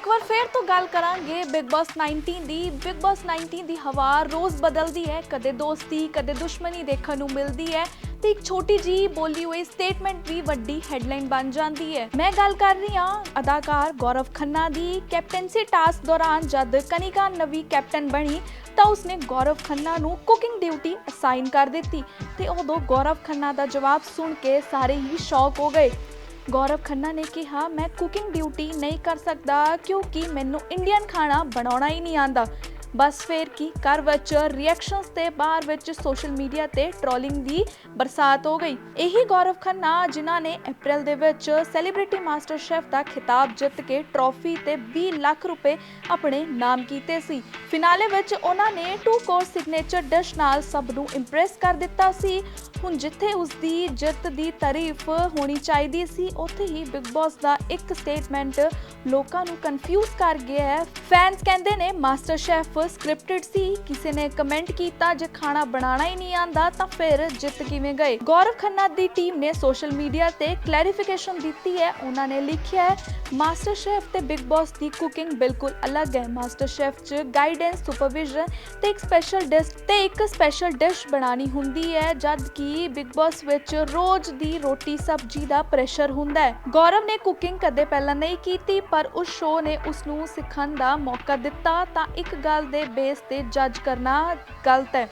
ਇੱਕ ਵਾਰ ਫੇਰ ਤੋਂ ਗੱਲ ਕਰਾਂਗੇ ਬਿਗ ਬਾਸ 19 ਦੀ। ਬਿਗ ਬਾਸ 19 ਦੀ ਹਵਾ ਰੋਜ਼ ਬਦਲਦੀ ਹੈ। ਕਦੇ ਦੋਸਤੀ, ਕਦੇ ਦੁਸ਼ਮਣੀ ਦੇਖਣ ਨੂੰ ਮਿਲਦੀ ਹੈ। ਤੇ ਇੱਕ ਛੋਟੀ ਜੀ ਬੋਲੀ ਹੋਈ ਸਟੇਟਮੈਂਟ ਵੀ ਵੱਡੀ ਹੈਡਲਾਈਨ ਬਣ ਜਾਂਦੀ ਹੈ। ਮੈਂ ਗੱਲ ਕਰ ਰਹੀ ਹਾਂ ਅਦਾਕਾਰ ਗੌਰਵ ਖੰਨਾ ਦੀ। ਕੈਪਟਨਸੀ ਟਾਸਕ ਦੌਰਾਨ ਜਦ ਕਨਿਕਾ ਨਵੀ ਕੈਪਟਨ ਬਣੀ, ਤਾਂ ਉਸਨੇ ਗੌਰਵ ਖੰਨਾ ਨੂੰ ਕੁਕਿੰਗ ਡਿਊਟੀ ਅਸਾਈਨ ਕਰ ਦਿੱਤੀ। ਤੇ ਉਦੋਂ ਗੌਰਵ ਖੰਨਾ ਦਾ ਜਵਾਬ ਸੁਣ ਕੇ ਸਾਰੇ ਹੀ ਸ਼ੌਕ ਹੋ ਗਏ। ਗੌਰਵ ਖੰਨਾ ਨੇ ਕਿਹਾ, ਮੈਂ ਕੁਕਿੰਗ ਡਿਊਟੀ ਨਹੀਂ ਕਰ ਸਕਦਾ ਕਿਉਂਕਿ ਮੈਨੂੰ ਇੰਡੀਅਨ ਖਾਣਾ ਬਣਾਉਣਾ ਹੀ ਨਹੀਂ ਆਂਦਾ ਬਸ ਫੇਰ ਕੀ, ਘਰ ਵਿੱਚ ਰਿਐਕਸ਼ਨਸ ਤੇ ਬਾਹਰ ਵਿੱਚ ਸੋਸ਼ਲ ਮੀਡੀਆ ਤੇ ਟ੍ਰੋਲਿੰਗ ਦੀ ਬਰਸਾਤ ਹੋ ਗਈ। ਇਹੀ ਗੌਰਵ ਖੰਨਾ ਜਿਨ੍ਹਾਂ ਨੇ ਅਪ੍ਰੈਲ ਦੇ ਵਿੱਚ ਸੈਲੀਬ੍ਰਿਟੀ ਮਾਸਟਰ ਸ਼ੈਫ ਦਾ ਖਿਤਾਬ ਜਿੱਤ ਕੇ ਟਰੋਫੀ ਤੇ 20 ਲੱਖ ਰੁਪਏ ਆਪਣੇ ਨਾਮ ਕੀਤੇ ਸੀ। ਫਿਨਾਲੇ ਵਿੱਚ ਉਹਨਾਂ ਨੇ ਟੂ ਕੋਰਸ ਸਿਗਨੇਚਰ ਡਿਸ਼ ਨਾਲ ਸਭ ਨੂੰ ਇੰਪ੍ਰੈਸ ਕਰ ਦਿੱਤਾ ਸੀ। ਹੁਣ ਜਿੱਥੇ ਉਸ ਦੀ ਜਿੱਤ ਦੀ ਤਾਰੀਫ ਹੋਣੀ ਚਾਹੀਦੀ ਸੀ, ਉੱਥੇ ਹੀ ਬਿਗ ਬਾਸ ਦਾ ਇੱਕ ਸਟੇਟਮੈਂਟ ਲੋਕਾਂ ਨੂੰ ਕਨਫਿਊਜ਼ ਕਰ ਗਿਆ ਹੈ। ਫੈਨਸ ਕਹਿੰਦੇ ਨੇ ਮਾਸਟਰ ਸ਼ੈਫ ਸਕ੍ਰਿਪਟਡ ਸੀ, ਕਿਸੇ ਨੇ ਕਮੈਂਟ ਕੀਤਾ, ਜੇ ਖਾਣਾ ਬਣਾਉਣਾ ਹੀ ਨਹੀਂ ਆਂਦਾ ਤਾਂ ਫਿਰ ਜਿੱਤ ਕਿਵੇਂ ਗਏ? ਗੌਰਵ ਖੰਨਾ ਦੀ ਟੀਮ ਨੇ ਸੋਸ਼ਲ ਮੀਡੀਆ ਤੇ ਕਲੈਰੀਫਿਕੇਸ਼ਨ ਦਿੱਤੀ ਹੈ। ਉਹਨਾਂ ਨੇ ਲਿਖਿਆ ਹੈ ਮਾਸਟਰ ਸ਼ੈਫ ਤੇ ਬਿਗ ਬਾਸ ਦੀ ਕੁਕਿੰਗ ਬਿਲਕੁਲ ਅਲੱਗ ਹੈ। ਮਾਸਟਰ ਸ਼ੈਫ 'ਚ ਗਾਈਡੈਂਸ ਸੁਪਰਵਿਜ਼ਨ ਤੇ ਇੱਕ ਸਪੈਸ਼ਲ ਡਿਸ਼ ਤੇ ਇੱਕ ਸਪੈਸ਼ਲ ਡਿਸ਼ ਬਣਾਉਣੀ ਹੁੰਦੀ ਹੈ, ਜਦ ਕਿ ਬਿਗ ਬਾਸ ਵਿੱਚ ਰੋਜ਼ ਦੀ ਰੋਟੀ ਸਬਜ਼ੀ ਦਾ ਪ੍ਰੈਸ਼ਰ ਹੁੰਦਾ ਹੈ। ਗੌਰਵ ਨੇ ਕੁਕਿੰਗ ਕਦੇ ਪਹਿਲਾਂ ਨਹੀਂ ਕੀਤੀ, ਪਰ ਉਸ ਸ਼ੋਅ ਨੇ ਉਸ ਨੂੰ ਸਿੱਖਣ ਦਾ ਮੌਕਾ ਦਿੱਤਾ। ਤਾਂ ਇੱਕ ਗੱਲ ਦੇ ਬੇਸ ਤੇ ਜੱਜ ਕਰਨਾ ਗਲਤ ਹੈ।